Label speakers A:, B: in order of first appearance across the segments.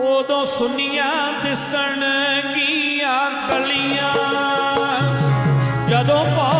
A: ਉਦੋਂ ਸੁਨੀਆਂ ਦਿਸਣ ਗੀਆਂ ਕਲੀਆਂ। ਜਦੋਂ ਪਾ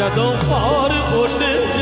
A: ਜਦੋਂ ਭੌਰ ਉੱਡ ਜਾ